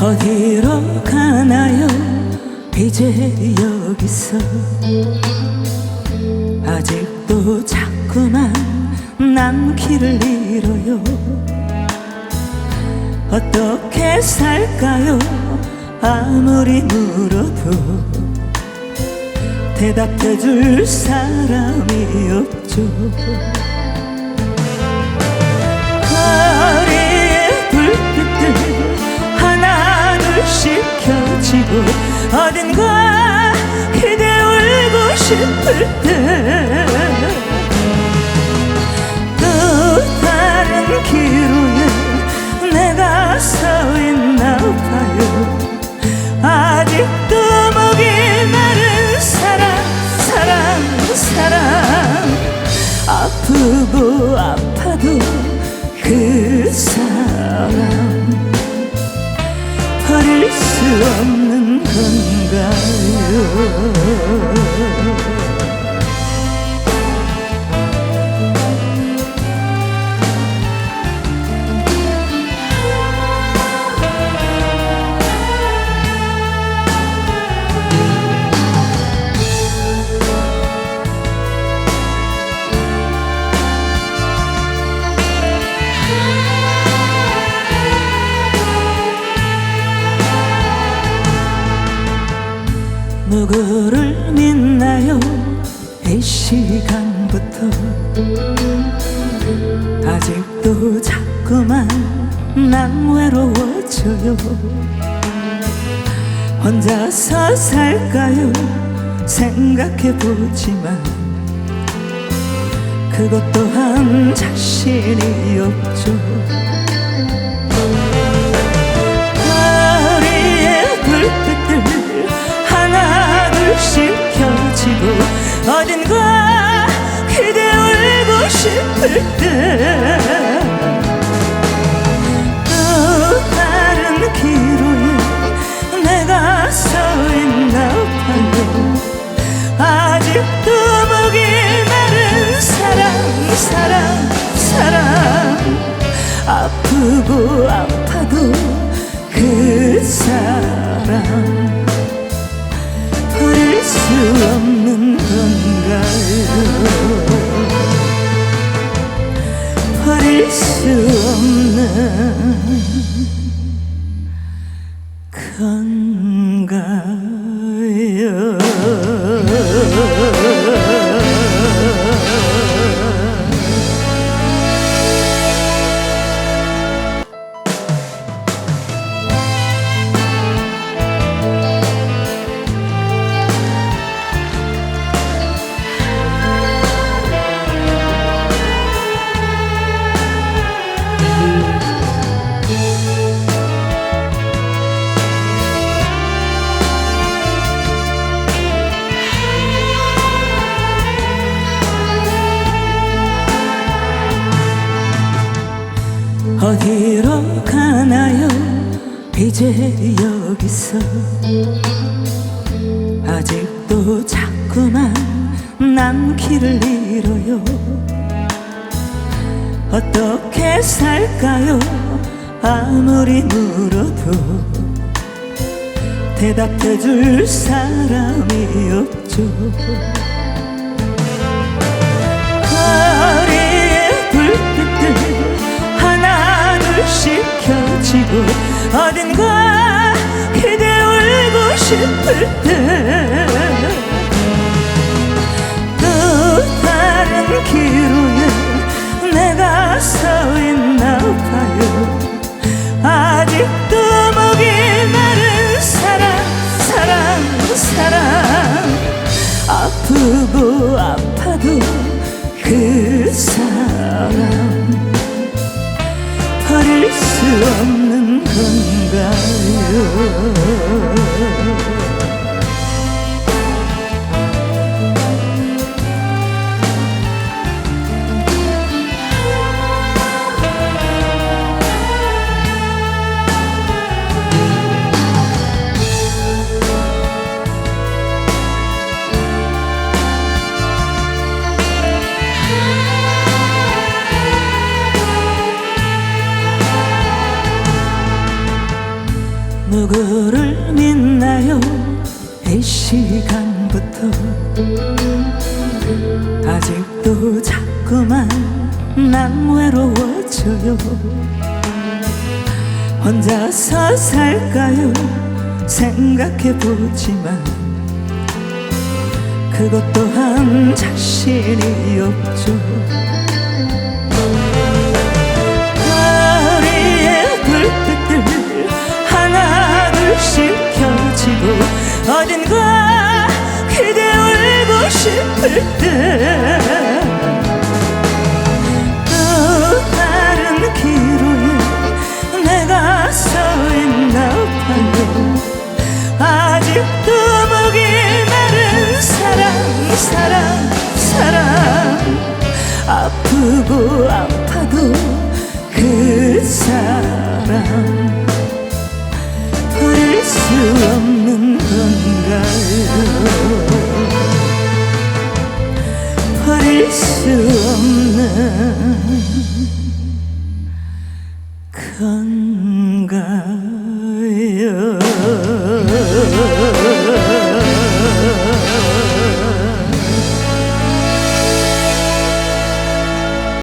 어디로 가나요? 이제 여기서 아직도 자꾸만 난 길을 잃어요. 어떻게 살까요? 아무리 물어도 대답해 줄 사람이 없죠 켜지고 어딘가 그대 울고 싶을 때 또 다른 기로에 내가 서 있나 봐요. 아직도 목이 마른 사랑 사랑 사랑. 아프고 아파 Mm-hmm. 누구를 믿나요? 이 시간부터. 아직도 자꾸만 난 외로워져요. 혼자서 살까요? 생각해보지만. 그것 또한 자신이 없죠 둘씩 켜지고 어딘가 그대 울고 싶을 때또 다른 기로에 내가 서 있나 건가 어디로 가나요? 이제 여기서 아직도 자꾸만 난 길을 잃어요. 어떻게 살까요? 아무리 물어도 대답해 줄 사람이 없죠 어딘가 그대 울고 싶을 때 누구를 믿나요? 이 시간부터. 아직도 자꾸만 난 외로워져요. 혼자서 살까요? 생각해보지만. 그것 또한 자신이 없죠. 거리의 불빛들 둘씩 켜지고 어딘가 그대 울고 싶을 때 건가?